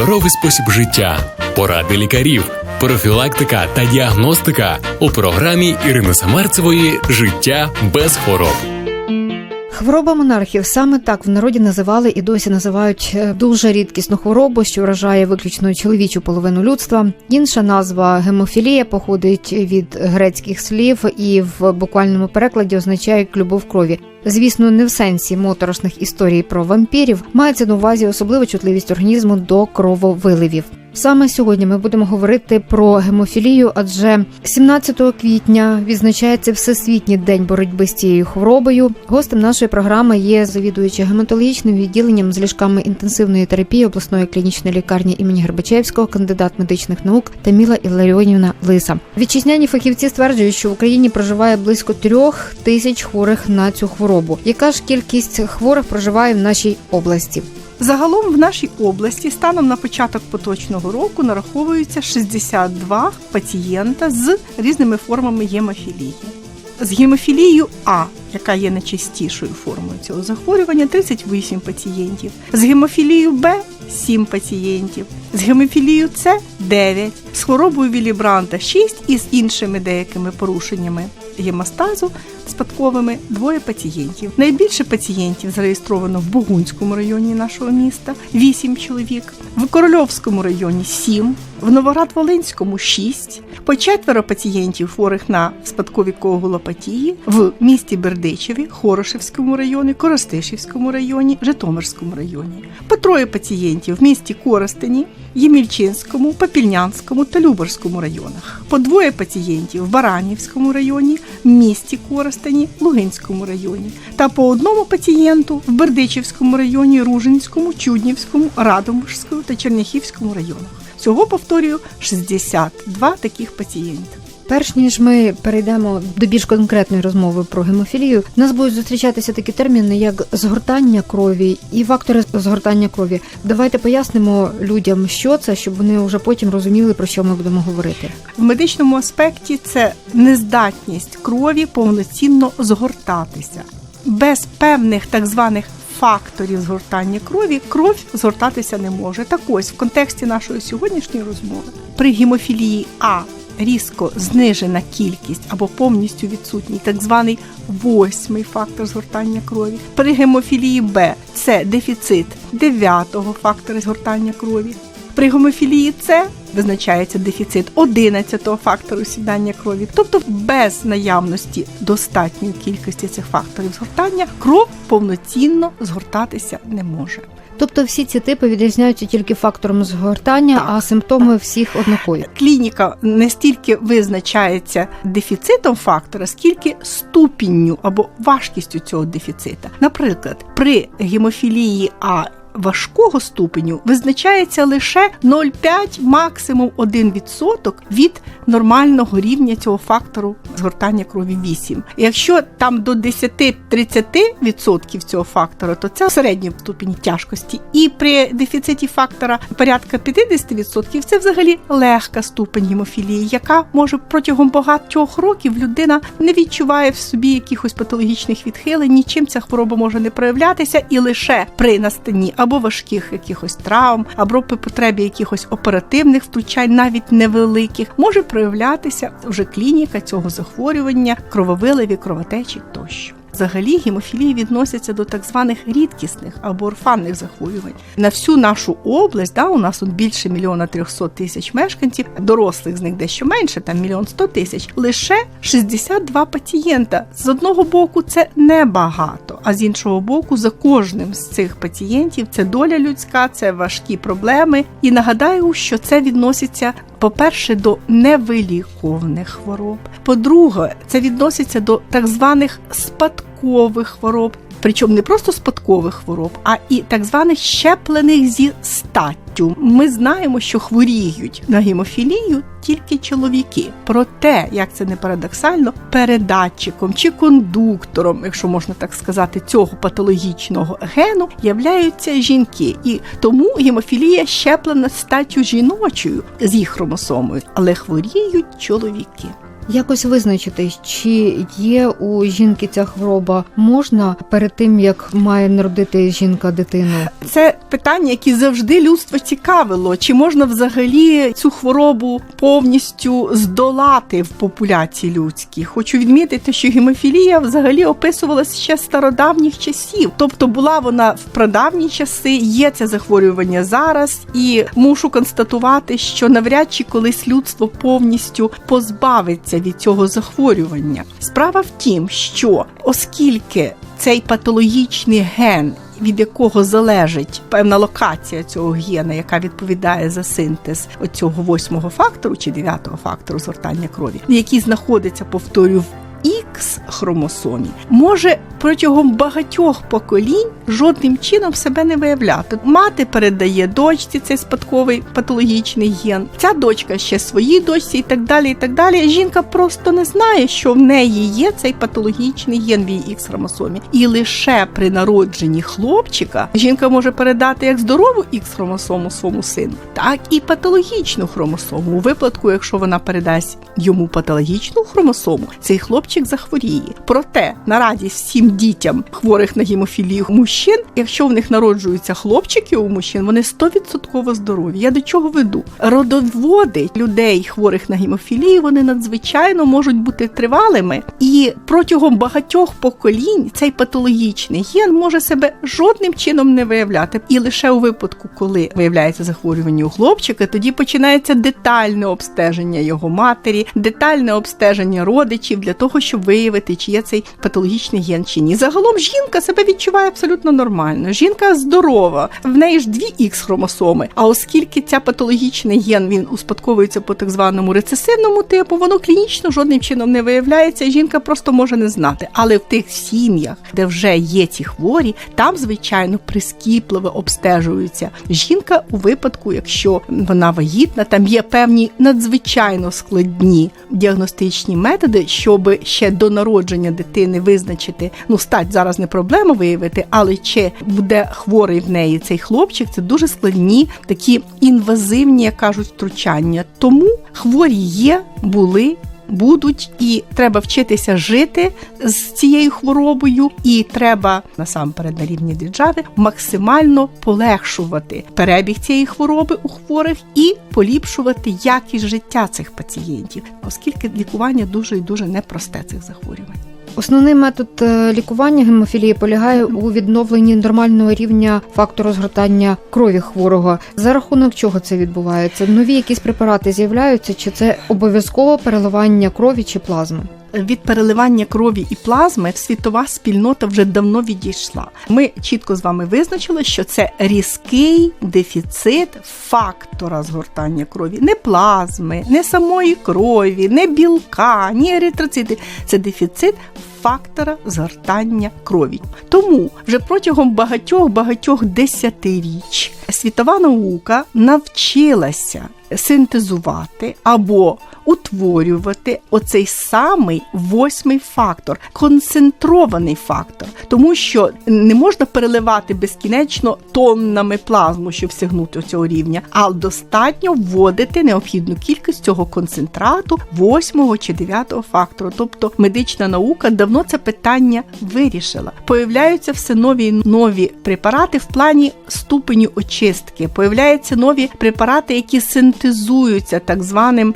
здоровий спосіб життя, поради лікарів, профілактика та діагностика у програмі Ірини Самарцевої Життя без хвороб. Хвороба монархів саме так в народі називали і досі називають е, дуже рідкісну хворобу, що вражає виключно чоловічу половину людства. Інша назва гемофілія походить від грецьких слів і в буквальному перекладі означає любов крові. Звісно, не в сенсі моторошних історій про вампірів мається на увазі особлива чутливість організму до крововиливів. Саме сьогодні ми будемо говорити про гемофілію, адже 17 квітня відзначається Всесвітній день боротьби з цією хворобою. Гостем нашої програми є завідуюча гематологічним відділенням з ліжками інтенсивної терапії обласної клінічної лікарні імені Гербачевського, кандидат медичних наук Таміла Іларіонівна Лиса. Вітчизняні фахівці стверджують, що в Україні проживає близько трьох тисяч хворих на цю хворобу. Яка ж кількість хворих проживає в нашій області? Загалом в нашій області станом на початок поточного року нараховується 62 пацієнта з різними формами гемофілії. З гемофілією А, яка є найчастішою формою цього захворювання, 38 пацієнтів. З гемофілією Б 7 пацієнтів. З гемофілією С 9, з хворобою Вілібранта 6 і з іншими деякими порушеннями гемостазу спадковими двоє пацієнтів. Найбільше пацієнтів зареєстровано в Бугунському районі нашого міста 8 чоловік, в Корольовському районі 7, в Новоград-Волинському 6, по четверо пацієнтів хворих на спадкові коагулопатії в місті Бердичеві, Хорошевському районі, Коростишівському районі, Житомирському районі, по троє пацієнтів в місті Коростені, Ємільчинському, Попільнянському та Люборському районах, по двоє пацієнтів в Баранівському районі, місті Коростені, Лугинському районі, та по одному пацієнту в Бердичівському районі, Ружинському, Чуднівському, Радомишському та Черняхівському районах. Всього повторюю 62 таких пацієнта. Перш ніж ми перейдемо до більш конкретної розмови про гемофілію, в нас будуть зустрічатися такі терміни, як згортання крові і фактори згортання крові. Давайте пояснимо людям, що це, щоб вони вже потім розуміли про що ми будемо говорити. В медичному аспекті це нездатність крові повноцінно згортатися. Без певних так званих факторів згортання крові кров згортатися не може. Так ось в контексті нашої сьогоднішньої розмови при гемофілії А різко знижена кількість або повністю відсутній так званий восьмий фактор згортання крові. При гемофілії Б це дефіцит дев'ятого фактора згортання крові. При гемофілії С визначається дефіцит 11-го фактору сідання крові, тобто без наявності достатньої кількості цих факторів згортання кров повноцінно згортатися не може. Тобто всі ці типи відрізняються тільки фактором згортання, Так. а симптоми всіх однакові. Клініка не стільки визначається дефіцитом фактора, скільки ступінню або важкістю цього дефіцита. Наприклад, при гемофілії А важкого ступеню визначається лише 0,5, максимум 1% від нормального рівня цього фактору згортання крові 8. Якщо там до 10-30% цього фактора, то це середній ступінь тяжкості. І при дефіциті фактора порядка 50% це взагалі легка ступень гемофілії, яка може протягом багатьох років людина не відчуває в собі якихось патологічних відхилень, нічим ця хвороба може не проявлятися, і лише при настанні або важких якихось травм, або при потребі якихось оперативних втручань, навіть невеликих, може проявлятися вже клініка цього захворювання, крововиливі, кровотечі тощо. Взагалі гемофілія відносяться до так званих рідкісних або орфанних захворювань. На всю нашу область, да, у нас тут більше мільйона трьохсот тисяч мешканців, дорослих з них дещо менше, там мільйон сто тисяч, лише 62 пацієнта. З одного боку, це небагато, а з іншого боку, за кожним з цих пацієнтів це доля людська, це важкі проблеми. І нагадаю, що це відноситься. По-перше, до невиліковних хвороб. По-друге, це відноситься до так званих спадкових хвороб, причому не просто спадкових хвороб, а і так званих щеплених зі статтю. Ми знаємо, що хворіють на гемофілію тільки чоловіки. Проте, як це не парадоксально, передатчиком чи кондуктором, якщо можна так сказати, цього патологічного гену являються жінки, і тому гемофілія щеплена статтю жіночою з їх хромосомою, але хворіють чоловіки. Якось визначити, чи є у жінки ця хвороба можна перед тим як має народити жінка дитину. Це питання, яке завжди людство цікавило. Чи можна взагалі цю хворобу повністю здолати в популяції людській? Хочу відмітити, що гемофілія взагалі описувалася ще стародавніх часів, тобто була вона в прадавні часи, є це захворювання зараз, і мушу констатувати, що навряд чи колись людство повністю позбавиться від цього захворювання. Справа в тім, що оскільки цей патологічний ген від якого залежить певна локація цього гена, яка відповідає за синтез оцього восьмого фактору чи дев'ятого фактору згортання крові, який знаходиться, повторюю, в Х хромосомі, може протягом багатьох поколінь жодним чином себе не виявляти. Мати передає дочці цей спадковий патологічний ген. Ця дочка ще своїй дочці, і так далі. І так далі. Жінка просто не знає, що в неї є цей патологічний ген в її Х хромосомі. І лише при народженні хлопчика жінка може передати як здорову Х хромосому своєму сину, так і патологічну хромосому. У випадку, якщо вона передасть йому патологічну хромосому, цей хлопчик захворіє. Проте на радість всім дітям хворих на гемофілію мужчин, якщо в них народжуються хлопчики у мужчин, вони 100% здорові. Я до чого веду? Родоводи людей, хворих на гемофілію, вони надзвичайно можуть бути тривалими, і протягом багатьох поколінь цей патологічний ген може себе жодним чином не виявляти. І лише у випадку, коли виявляється захворювання у хлопчика, тоді починається детальне обстеження його матері, детальне обстеження родичів для того, щоб виявити, чи є цей патологічний ген чи ні. Загалом жінка себе відчуває абсолютно нормально. Жінка здорова, в неї ж дві х хромосоми. А оскільки ця патологічний ген він успадковується по так званому рецесивному типу, воно клінічно жодним чином не виявляється. Жінка просто може не знати. Але в тих сім'ях, де вже є ці хворі, там звичайно прискіпливо обстежується жінка у випадку, якщо вона вагітна, там є певні надзвичайно складні діагностичні методи, щоб ще до народження дитини визначити, ну стать зараз не проблема виявити, але чи буде хворий в неї цей хлопчик, це дуже складні такі інвазивні, як кажуть, втручання. Тому хворі є, були. Будуть і треба вчитися жити з цією хворобою, і треба насамперед на рівні держави максимально полегшувати перебіг цієї хвороби у хворих і поліпшувати якість життя цих пацієнтів, оскільки лікування дуже і дуже непросте цих захворювань. Основний метод е, лікування гемофілії полягає у відновленні нормального рівня фактору згортання крові хворого. За рахунок чого це відбувається? Нові якісь препарати з'являються, чи це обов'язково переливання крові чи плазми? Від переливання крові і плазми світова спільнота вже давно відійшла. Ми чітко з вами визначили, що це різкий дефіцит фактора згортання крові, не плазми, не самої крові, не білка, ні еритроцити. Це дефіцит фактора згортання крові. Тому вже протягом багатьох багатьох десятиріч світова наука навчилася синтезувати або утворювати оцей самий восьмий фактор, концентрований фактор, тому що не можна переливати безкінечно тоннами плазму, щоб сягнути цього рівня, а достатньо вводити необхідну кількість цього концентрату восьмого чи дев'ятого фактору. Тобто медична наука давно це питання вирішила. Появляються все нові і нові препарати в плані ступеню очистки. Появляються нові препарати, які синтезуються так званим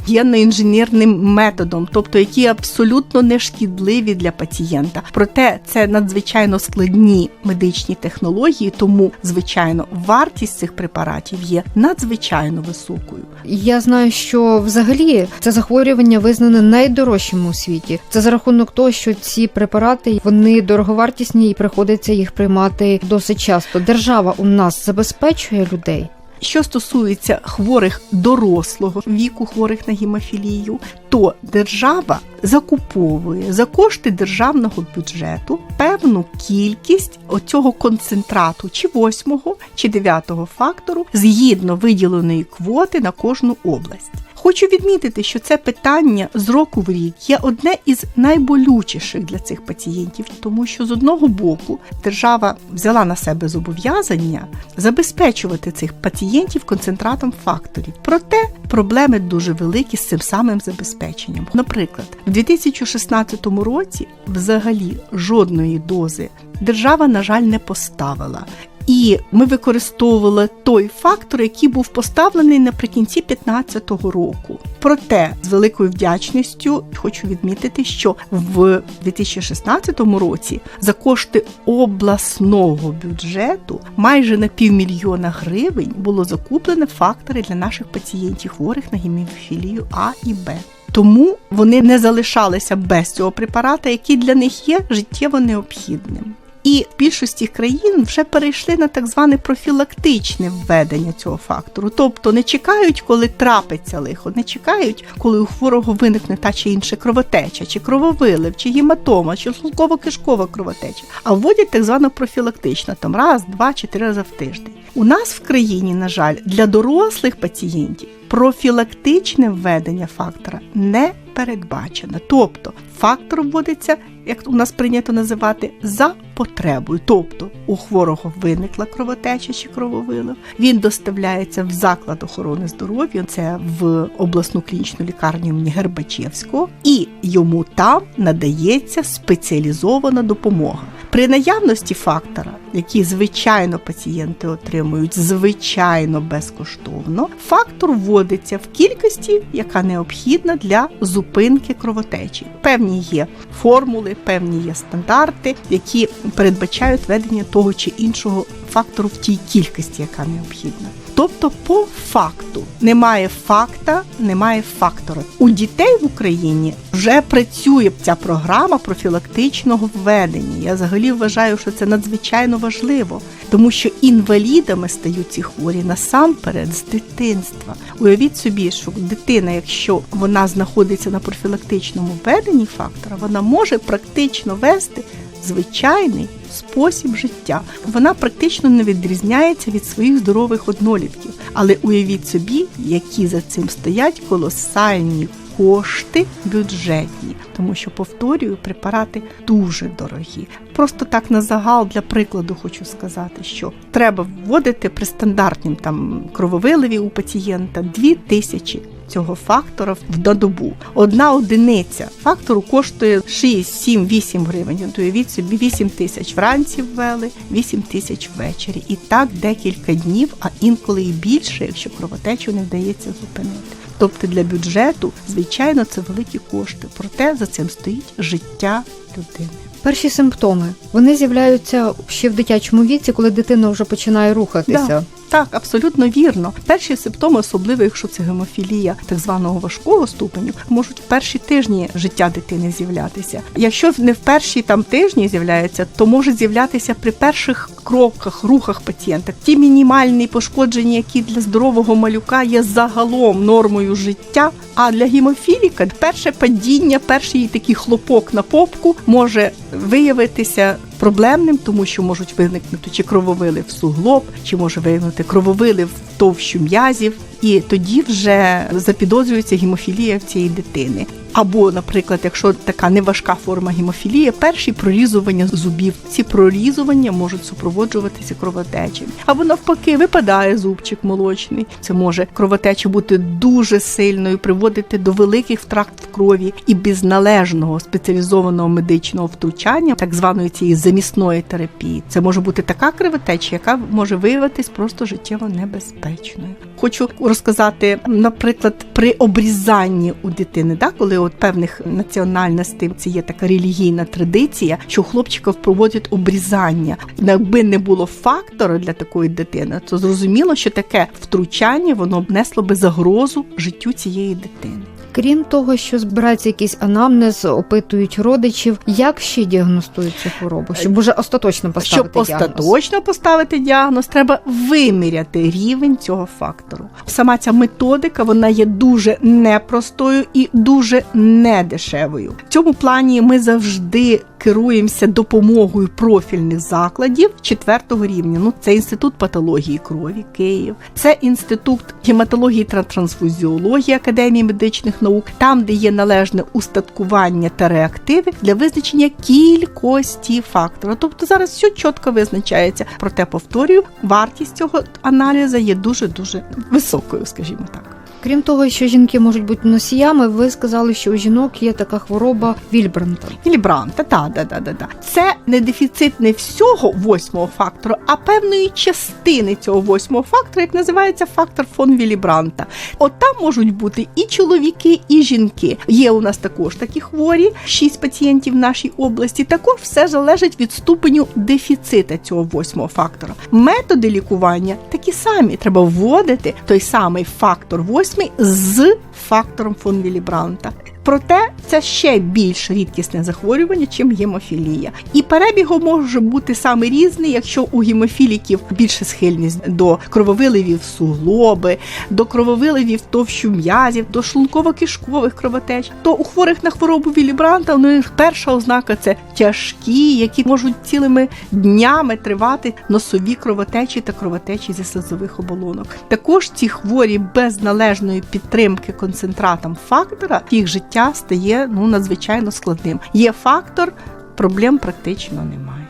генно-інженерним методом, тобто які абсолютно не шкідливі для пацієнта. Проте це надзвичайно складні медичні технології, тому звичайно вартість цих препаратів є надзвичайно високою. Я знаю, що взагалі це захворювання визнане найдорожчим у світі. Це за рахунок того, що ці препарати вони дороговартісні і приходиться їх приймати досить часто. Держава у нас забезпечує людей. Що стосується хворих дорослого віку, хворих на гемофілію, то держава закуповує за кошти державного бюджету певну кількість оцього концентрату, чи восьмого, чи дев'ятого фактору, згідно виділеної квоти на кожну область. Хочу відмітити, що це питання з року в рік є одне із найболючіших для цих пацієнтів, тому що з одного боку держава взяла на себе зобов'язання забезпечувати цих пацієнтів концентратом факторів. Проте проблеми дуже великі з цим самим забезпеченням. Наприклад, в 2016 році взагалі жодної дози держава, на жаль, не поставила. І ми використовували той фактор, який був поставлений наприкінці 2015 року. Проте з великою вдячністю хочу відмітити, що в 2016 році за кошти обласного бюджету майже на півмільйона гривень було закуплено фактори для наших пацієнтів хворих на гемофілію А і Б. Тому вони не залишалися без цього препарата, який для них є життєво необхідним. І більшості країн вже перейшли на так зване профілактичне введення цього фактору. Тобто не чекають, коли трапиться лихо, не чекають, коли у хворого виникне та чи інша кровотеча, чи крововилив, чи гематома, чи шлунково-кишкова кровотеча, а вводять так звано профілактично, там раз, два чи три рази в тиждень. У нас в країні, на жаль, для дорослих пацієнтів профілактичне введення фактора не передбачено. Тобто фактор вводиться, як у нас прийнято називати, за потребою. Тобто у хворого виникла кровотеча чи крововилив, він доставляється в заклад охорони здоров'я, це в обласну клінічну лікарню імені Гербачевського, і йому там надається спеціалізована допомога. При наявності фактора, які звичайно пацієнти отримують звичайно безкоштовно, фактор вводиться в кількості, яка необхідна для зупинки кровотечі. Певні є формули, певні є стандарти, які передбачають ведення того чи іншого фактору в тій кількості, яка необхідна. Тобто, по факту немає факта, немає фактора. У дітей в Україні вже працює ця програма профілактичного введення. Я взагалі вважаю, що це надзвичайно важливо, тому що інвалідами стають ці хворі насамперед з дитинства. Уявіть собі, що дитина, якщо вона знаходиться на профілактичному введенні фактора, вона може практично вести звичайний спосіб життя. Вона практично не відрізняється від своїх здорових однолітків. Але уявіть собі, які за цим стоять колосальні кошти бюджетні, тому що повторюю, препарати дуже дорогі. Просто так на загал для прикладу хочу сказати, що треба вводити при стандартнім там крововиливі у пацієнта 2 тисячі цього фактора в добу. Одна одиниця фактору коштує 6, 7, 8 гривень. Уявіть собі 8 тисяч вранці ввели, 8 тисяч ввечері. І так декілька днів, а інколи і більше, якщо кровотечу не вдається зупинити. Тобто для бюджету, звичайно, це великі кошти. Проте за цим стоїть життя людини. Перші симптоми вони з'являються ще в дитячому віці, коли дитина вже починає рухатися. Да. Так, абсолютно вірно. Перші симптоми, особливо якщо це гемофілія так званого важкого ступеню, можуть в перші тижні життя дитини з'являтися. Якщо не в перші там тижні з'являється, то може з'являтися при перших кроках, рухах пацієнта. Ті мінімальні пошкодження, які для здорового малюка є загалом нормою життя. А для гемофіліка перше падіння, перший такий хлопок на попку може виявитися проблемним, тому що можуть виникнути чи крововили в суглоб, чи може виникнути крововили в товщу м'язів, і тоді вже запідозрюється гемофілія в цієї дитини. Або, наприклад, якщо така неважка форма гемофілії, перші прорізування зубів. Ці прорізування можуть супроводжуватися кровотечею. Або навпаки, випадає зубчик молочний. Це може кровотеча бути дуже сильною, приводити до великих втрат в крові і без належного спеціалізованого медичного втручання, так званої цієї замісної терапії. Це може бути така кровотеча, яка може виявитись просто життєво небезпечною. Хочу розказати, наприклад, при обрізанні у дитини, да, коли от певних національностей це є така релігійна традиція, що у хлопчиків проводять обрізання. Якби не було фактора для такої дитини, то зрозуміло, що таке втручання воно б несло би загрозу життю цієї дитини. Крім того, що збирається якийсь анамнез, опитують родичів, як ще діагностують цю хворобу, щоб уже остаточно поставити Щоб діагноз? остаточно поставити діагноз, треба виміряти рівень цього фактору. Сама ця методика вона є дуже непростою і дуже недешевою. В цьому плані ми завжди керуємося допомогою профільних закладів четвертого рівня. Ну, це інститут патології крові Київ, це інститут гематології та трансфузіології Академії медичних наук, там, де є належне устаткування та реактиви для визначення кількості фактора. Тобто зараз все чітко визначається. Проте повторюю, вартість цього аналізу є дуже дуже високою, скажімо так. Крім того, що жінки можуть бути носіями, ви сказали, що у жінок є така хвороба Вільбранта. Вільбранта, та, да, да, да, да. Це не дефіцит не всього восьмого фактору, а певної частини цього восьмого фактора, як називається фактор фон Вілібранта. От там можуть бути і чоловіки, і жінки. Є у нас також такі хворі, шість пацієнтів в нашій області. Також все залежить від ступеню дефіцита цього восьмого фактора. Методи лікування такі самі. Треба вводити той самий фактор восьмий з фактором фон Вілібранта. Проте це ще більш рідкісне захворювання, чим гемофілія. І перебігом може бути саме різний, якщо у гемофіліків більше схильність до крововиливів суглоби, до крововиливів товщу м'язів, до шлунково-кишкових кровотеч, то у хворих на хворобу Вілібранта у них перша ознака це тяжкі, які можуть цілими днями тривати носові кровотечі та кровотечі зі слизових оболонок. Також ці хворі без належної підтримки концентратам фактора їх життя стає ну надзвичайно складним. Є фактор, проблем практично немає.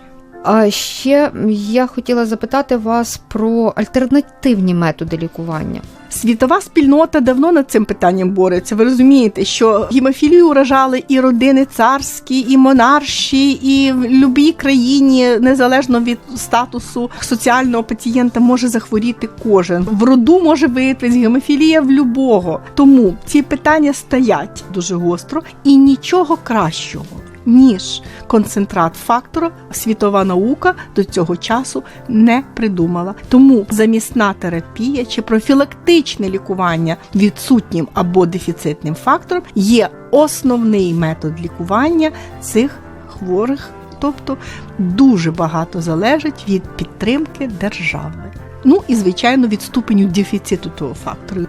А ще я хотіла запитати вас про альтернативні методи лікування. Світова спільнота давно над цим питанням бореться. Ви розумієте, що гемофілію уражали і родини царські, і монарші, і в будь-якій країні, незалежно від статусу соціального пацієнта, може захворіти кожен. В роду може виявитись гемофілія в любого. Тому ці питання стоять дуже гостро і нічого кращого. Ніж концентрат фактора світова наука до цього часу не придумала. Тому замісна терапія чи профілактичне лікування відсутнім або дефіцитним фактором є основний метод лікування цих хворих, тобто дуже багато залежить від підтримки держави. Ну і звичайно від ступеню дефіциту того фактору.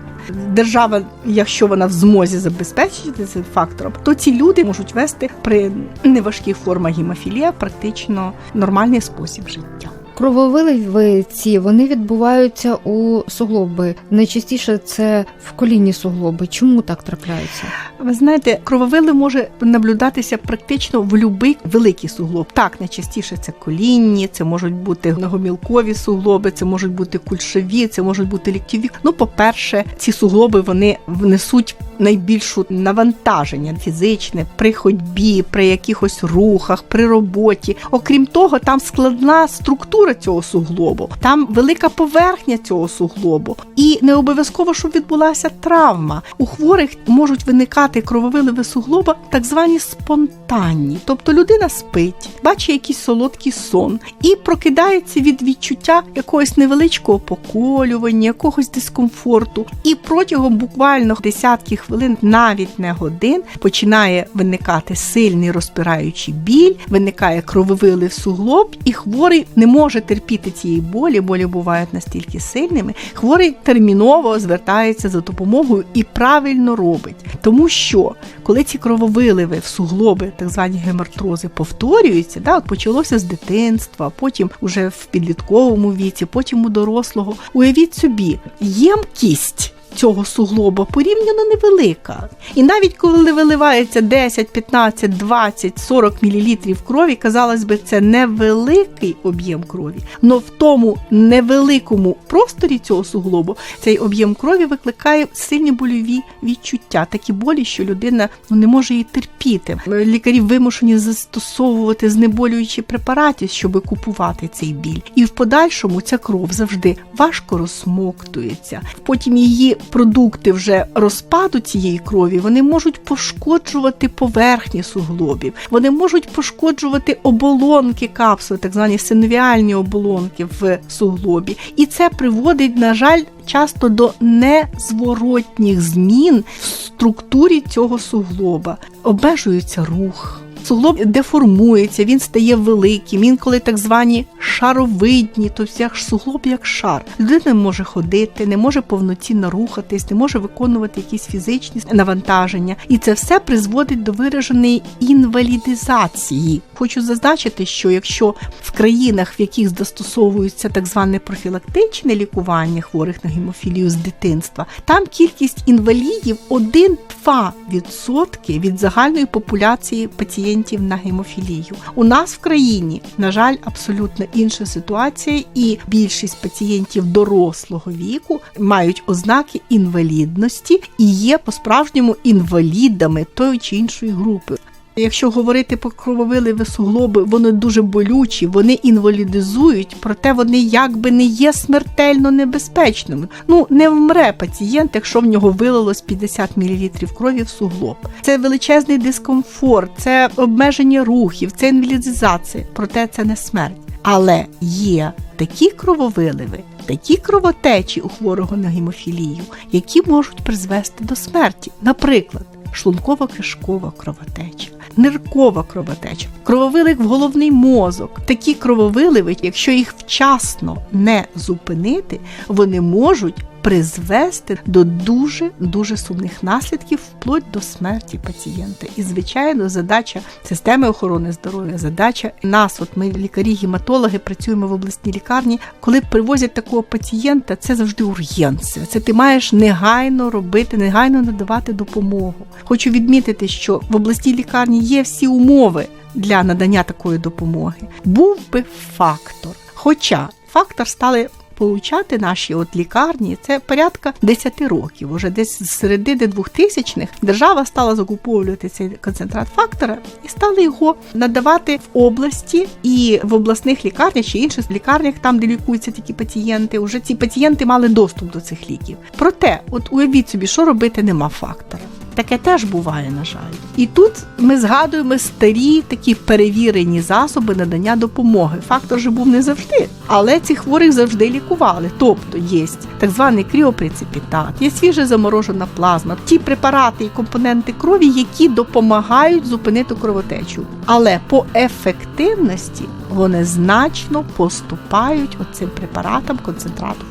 Держава, якщо вона в змозі забезпечити цим фактором, то ці люди можуть вести при неважких формах гемофілія практично нормальний спосіб життя. Крововиливи ці вони відбуваються у суглоби. Найчастіше це в колінні суглоби. Чому так трапляється? Ви знаєте, крововили може наблюдатися практично в будь-який великий суглоб. Так, найчастіше це колінні, це можуть бути многомілкові суглоби, це можуть бути кульшові, це можуть бути ліктєві. Ну, по-перше, ці суглоби вони внесуть найбільшу навантаження фізичне при ходьбі, при якихось рухах, при роботі. Окрім того, там складна структура цього суглобу, там велика поверхня цього суглобу, і не обов'язково, щоб відбулася травма. У хворих можуть виникати крововиливи суглоба, так звані спонтанні. Тобто людина спить, бачить якийсь солодкий сон і прокидається від відчуття якогось невеличкого поколювання, якогось дискомфорту. І протягом буквально десятків хвилин, навіть не годин, починає виникати сильний розпираючий біль, виникає крововилив суглоб, і хворий не може терпіти цієї болі. Болі бувають настільки сильними. Хворий терміново звертається за допомогою і правильно робить, тому що коли ці крововиливи в суглоби, так звані гемартрози, повторюються, да, от почалося з дитинства, потім уже в підлітковому віці, потім у дорослого. Уявіть собі, ємкість цього суглоба порівняно невелика. І навіть коли виливається 10, 15, 20, 40 мл крові, казалось би, це невеликий об'єм крові. Но в тому невеликому просторі цього суглобу цей об'єм крові викликає сильні больові відчуття, такі болі, що людина ну, не може її терпіти. Лікарі вимушені застосовувати знеболюючі препарати, щоб купувати цей біль. І в подальшому ця кров завжди важко розсмоктується. Потім її продукти вже розпаду цієї крові, вони можуть пошкоджувати поверхні суглобів, вони можуть пошкоджувати оболонки капсули, так звані синовіальні оболонки в суглобі. І це приводить, на жаль, часто до незворотніх змін в структурі цього суглоба. Обмежується рух. Суглоб деформується, він стає великим, інколи так звані шаровидні, тобто як суглоб як шар. Людина не може ходити, не може повноцінно рухатись, не може виконувати якісь фізичні навантаження. І це все призводить до вираженої інвалідизації. Хочу зазначити, що якщо в країнах, в яких застосовується так зване профілактичне лікування хворих на гемофілію з дитинства, там кількість інвалідів 1-2% від загальної популяції пацієнтів на гемофілію. У нас в країні, на жаль, абсолютно інша ситуація, і більшість пацієнтів дорослого віку мають ознаки інвалідності і є по-справжньому інвалідами тої чи іншої групи. Якщо говорити про крововиливи суглоби, вони дуже болючі, вони інвалідизують, проте вони якби не є смертельно небезпечними. Ну не вмре пацієнт, якщо в нього вилилось 50 мл крові в суглоб. Це величезний дискомфорт, це обмеження рухів, це інвалідизація. Проте це не смерть. Але є такі крововиливи, такі кровотечі у хворого на гемофілію, які можуть призвести до смерті. Наприклад, шлунково-кишкова кровотеча, ниркова кровотеча, крововилик в головний мозок. Такі крововиливи, якщо їх вчасно не зупинити, вони можуть призвести до дуже дуже сумних наслідків вплоть до смерті пацієнта. І звичайно, задача системи охорони здоров'я, задача нас, от ми лікарі-гематологи, працюємо в обласній лікарні. Коли привозять такого пацієнта, це завжди ургенція. Це ти маєш негайно робити, негайно надавати допомогу. Хочу відмітити, що в обласній лікарні є всі умови для надання такої допомоги. Був би фактор. Хоча фактор стали получати наші от лікарні це порядка 10 років. Уже десь з середини 2000-х держава стала закуповувати цей концентрат фактора і стали його надавати в області і в обласних лікарнях чи інших лікарнях, там де лікуються такі пацієнти. Уже ці пацієнти мали доступ до цих ліків. Проте, от уявіть собі, що робити нема фактора. Таке теж буває, на жаль. І тут ми згадуємо старі такі перевірені засоби надання допомоги. Фактор же був не завжди, але цих хворих завжди лікували. Тобто є так званий кріопреципітат, є свіже заморожена плазма, ті препарати і компоненти крові, які допомагають зупинити кровотечу. Але по ефективності вони значно поступають оцим препаратам концентрату.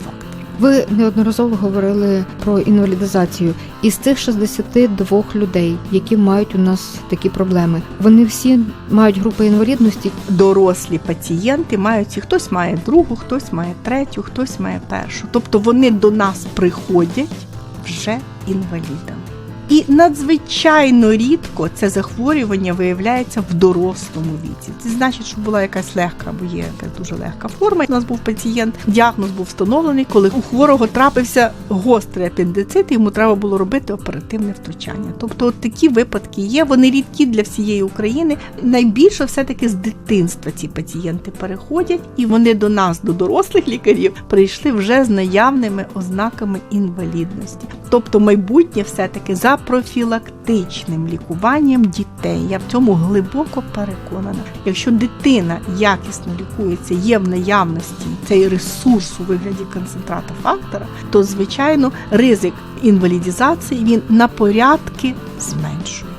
Ви неодноразово говорили про інвалідизацію. Із цих 62 людей, які мають у нас такі проблеми, вони всі мають групи інвалідності. дорослі пацієнти мають хтось має другу, хтось має третю, хтось має першу. Тобто вони до нас приходять вже інвалідами. І надзвичайно рідко це захворювання виявляється в дорослому віці. Це значить, що була якась легка або є якась дуже легка форма. У нас був пацієнт, діагноз був встановлений, коли у хворого трапився гострий апендицит, і йому треба було робити оперативне втручання. Тобто, от такі випадки є. Вони рідкі для всієї України. Найбільше все-таки з дитинства ці пацієнти переходять, і вони до нас, до дорослих лікарів, прийшли вже з наявними ознаками інвалідності. Тобто, майбутнє все-таки за профілактичним лікуванням дітей. Я в цьому глибоко переконана. Якщо дитина якісно лікується, є в наявності цей ресурс у вигляді концентрата фактора, то звичайно ризик інвалідізації він на порядки зменшується.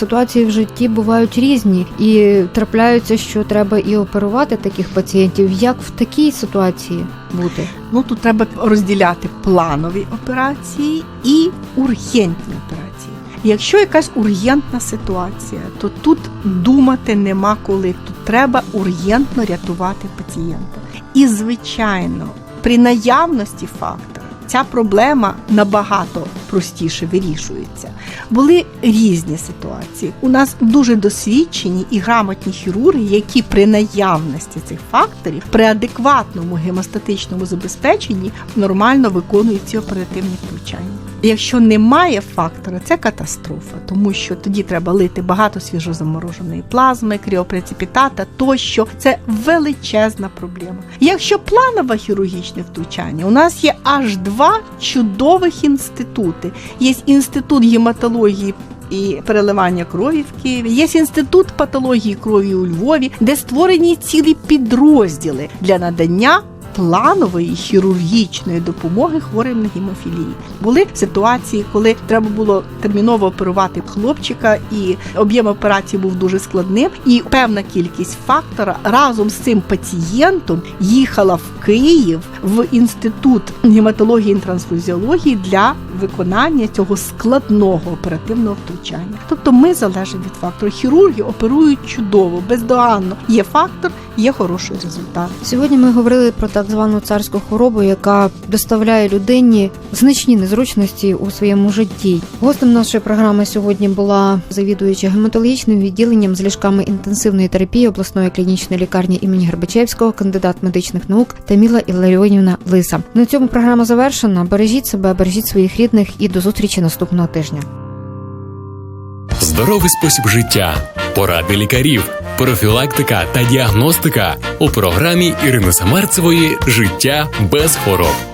Ситуації в житті бувають різні, і трапляються, що треба і оперувати таких пацієнтів. Як в такій ситуації бути? Ну тут треба розділяти планові операції і ургентні операції. Якщо якась ургентна ситуація, то тут думати нема коли. Тут треба ургентно рятувати пацієнта. І, звичайно, при наявності фактора ця проблема набагато простіше вирішується. Були різні ситуації. У нас дуже досвідчені і грамотні хірурги, які при наявності цих факторів, при адекватному гемостатичному забезпеченні нормально виконують ці оперативні втручання. Якщо немає фактора, це катастрофа, тому що тоді треба лити багато свіжозамороженої плазми, кріопреципітата тощо. Це величезна проблема. Якщо планове хірургічне втручання, у нас є аж два чудових інститути. Є інститут гематології. І переливання крові в Києві є інститут патології крові у Львові, де створені цілі підрозділи для надання планової хірургічної допомоги хворим на гемофілії. Були ситуації, коли треба було терміново оперувати хлопчика, і об'єм операції був дуже складним. І певна кількість фактора разом з цим пацієнтом їхала в Київ в інститут гематології і трансфузіології для виконання цього складного оперативного втручання. Тобто ми залежимо від фактору. Хірурги оперують чудово, бездоганно. Є фактор, є хороший результат. Сьогодні ми говорили про так звану царську хворобу, яка доставляє людині значні незручності у своєму житті. Гостем нашої програми сьогодні була завідуюча гематологічним відділенням з ліжками інтенсивної терапії обласної клінічної лікарні імені Гербачевського, кандидат медичних наук Таміла Іларіонівна Лиса. На цьому програма завершена. Бережіть себе, бережіть своїх рідних і до зустрічі наступного тижня. Здоровий спосіб життя, поради лікарів, профілактика та діагностика у програмі Ірини Самарцевої Життя без хвороб.